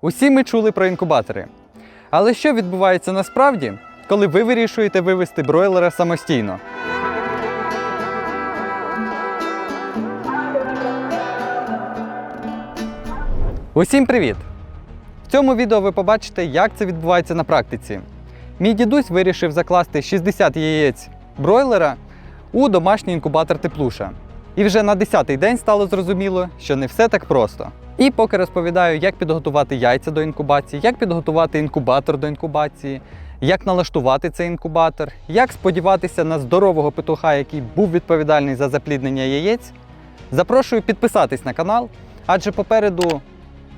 Усі ми чули про інкубатори. Але що відбувається насправді, коли ви вирішуєте вивести бройлера самостійно? Усім привіт! В цьому відео ви побачите, як це відбувається на практиці. Мій дідусь вирішив закласти 60 яєць бройлера у домашній інкубатор теплуша. І вже на 10-й день стало зрозуміло, що не все так просто. І поки розповідаю, як підготувати яйця до інкубації, як підготувати інкубатор до інкубації, як налаштувати цей інкубатор, як сподіватися на здорового петуха, який був відповідальний за запліднення яєць, запрошую підписатись на канал, адже попереду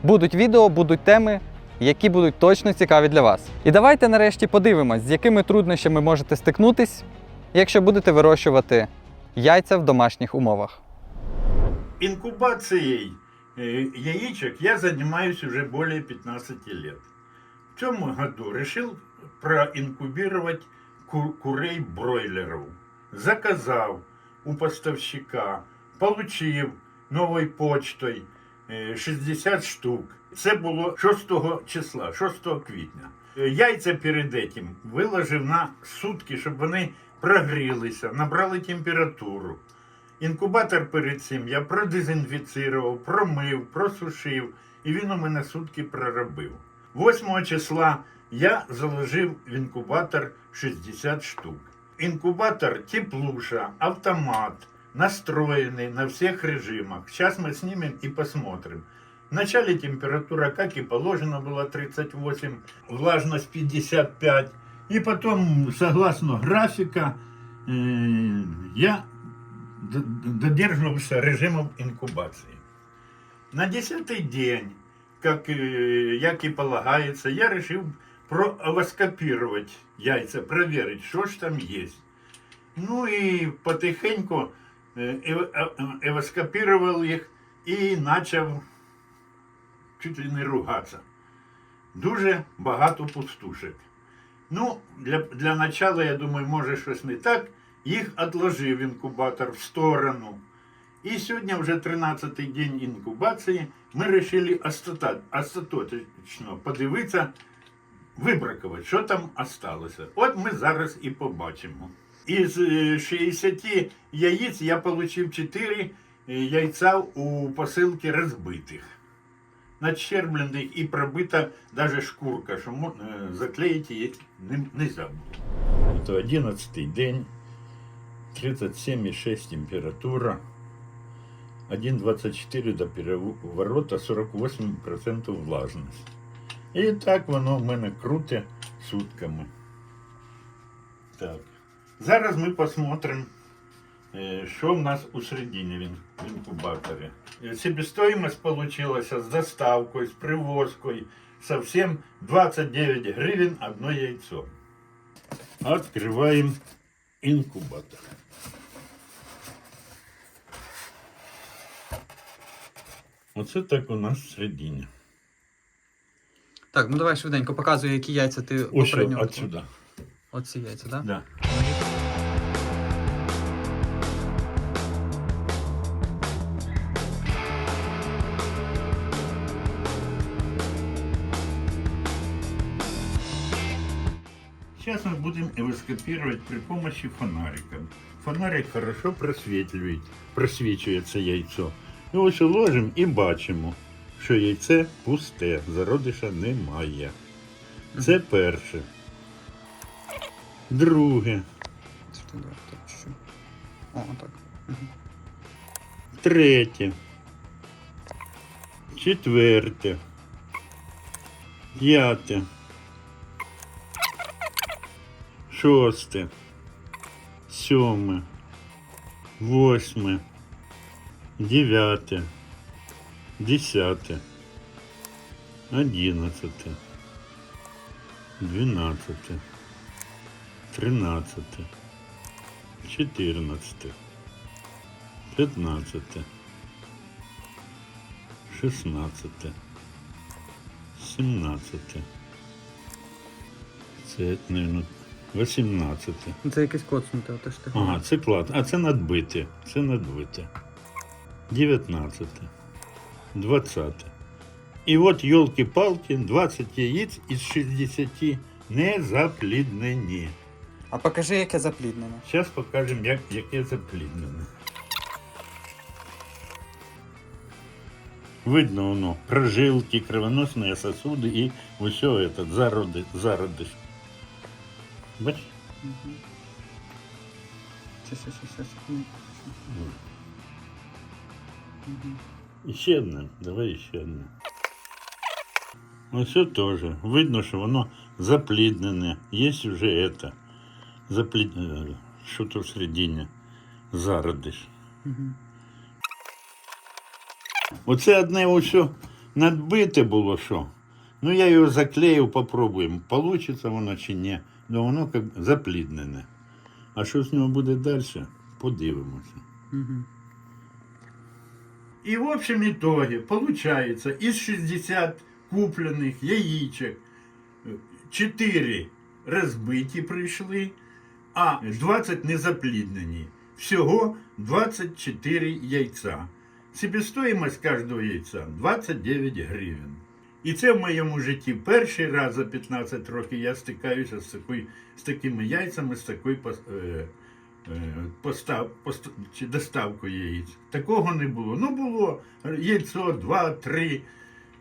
будуть відео, будуть теми, які будуть точно цікаві для вас. І давайте нарешті подивимось, з якими труднощами можете стикнутись, якщо будете вирощувати яйця в домашніх умовах. Инкубацией э, яичек я занимаюсь уже более 15 лет. В том году решил проинкубировать ку- курей-бройлеров. Заказал у поставщика, получив новою почтою е, 60 штук. Це було 6 числа, 6 квітня. Е, Яйця перед этим виложив на сутки, щоб вони прогрілися, набрали температуру. Інкубатор перед цим я продезінфіцірував, промив, просушив, і він у мене сутки проробив. 8 числа я заложив в інкубатор 60 штук. Інкубатор теплуша, автомат, настроєний на всіх режимах. Сейчас мы снимем и посмотрим. Вначале температура, как и положено, была 38, влажность 55. И потом, согласно графика, э, я д- д- додерживался режимом инкубации. На десятый день, как, э, як и полагается, я решил проавоскопировать яйца, проверить, что ж там есть. Ну и потихоньку э, эв- э, эвоскопировал их и начал чуть ли не ругатися. Дуже багато пустушек. Ну, для, для начала, я думаю, може щось не так. Їх відложив інкубатор в сторону. І сьогодні вже 13-й день інкубації. Ми вирішили остаточно подивитися, вибракувати, що там осталося. От ми зараз і побачимо. Із е, 60 яєць я отримав 4 яйця у посилки розбитих надщерблених і пробита даже шкурка, що е, заклеїти її не, нельзя. Це 11 день, 37,6 температура, 1,24 до переворота, 48% влажність. І так воно в мене круте сутками. Так. Зараз ми посмотрим, Е, Що в нас у середині він в інкубаторі? Е, Себестоїмость получилася з доставкою, з привозкою. Совсем 29 гривень одно яйцо. Открываем инкубатор. Оце так у нас всередині. Так, ну давай швиденько показуй, які яйця ти Ось попередньо. отсюда. Оці яйця, так? Да. Сейчас мы будем эвоскопировать при помощи фонарика. Фонарик хорошо просвітлює, просвічується яйцо. І ось ложимо і бачимо, що яйце пусте, зародиша немає. Це перше. Друге, О, так. третє, четверте, п'яте, шосте, сьоме, восьме, дев'яте, десяте, одинадцяте, дванадцяте, тринадцяте, чотирнадцяте. 15, 16, 17. Це, мабуть, 18. Це якесь коцнуте, отож ти. Ага, це клад. А це надбите. Це надбите. 19. 20. І от, йолки-палки, 20 яєць із 60 не запліднені. А покажи, яке запліднене. Зараз покажемо, як, яке запліднене. Видно воно, прожилки, кровоносні сосуди і усе это, зароди, зародиш. Бач? І ще одне, давай ще одне. Ось теж. Видно, що воно запліднене. Є вже это. Запліднене. Що то всередині? Зародиш. Оце одне усе надбите було що. Ну я його заклеїв, попробуємо, получиться воно чи ні. Ну воно як запліднене. А що з нього буде далі, подивимося. И в общем итоге получается из 60 купленных яичек 4 розбиті прийшли, а 20 незапліднені. Всього 24 яйця. Себестоїмость кожного яйця 29 гривень. І це в моєму житті перший раз за 15 років я стикаюся з, такою, з такими яйцями, з такою е, е, постав, чи доставкою яєць. Такого не було. Ну було яйцо 2-3.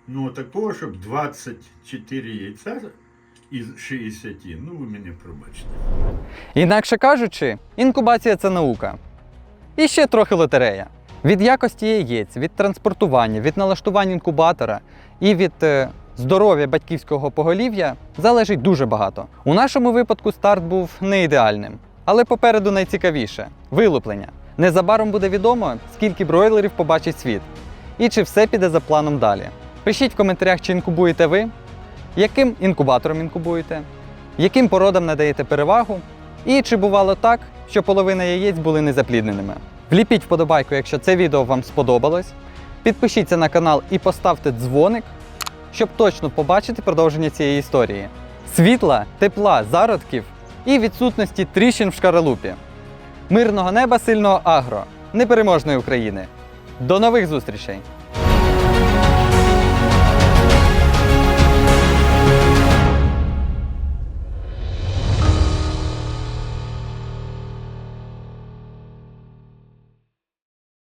Ну такого, щоб 24 яйця із 60. Ну ви мене пробачте. Інакше кажучи, інкубація це наука. І ще трохи лотерея. Від якості яєць, від транспортування, від налаштування інкубатора і від е, здоров'я батьківського поголів'я залежить дуже багато. У нашому випадку старт був не ідеальним, але попереду найцікавіше вилуплення. Незабаром буде відомо, скільки бройлерів побачить світ, і чи все піде за планом далі. Пишіть в коментарях, чи інкубуєте ви, яким інкубатором інкубуєте, яким породам надаєте перевагу, і чи бувало так, що половина яєць були незаплідненими. Вліпіть вподобайку, якщо це відео вам сподобалось. Підпишіться на канал і поставте дзвоник, щоб точно побачити продовження цієї історії. Світла, тепла, зародків і відсутності тріщин в шкаралупі. Мирного неба, сильного агро, непереможної України. До нових зустрічей!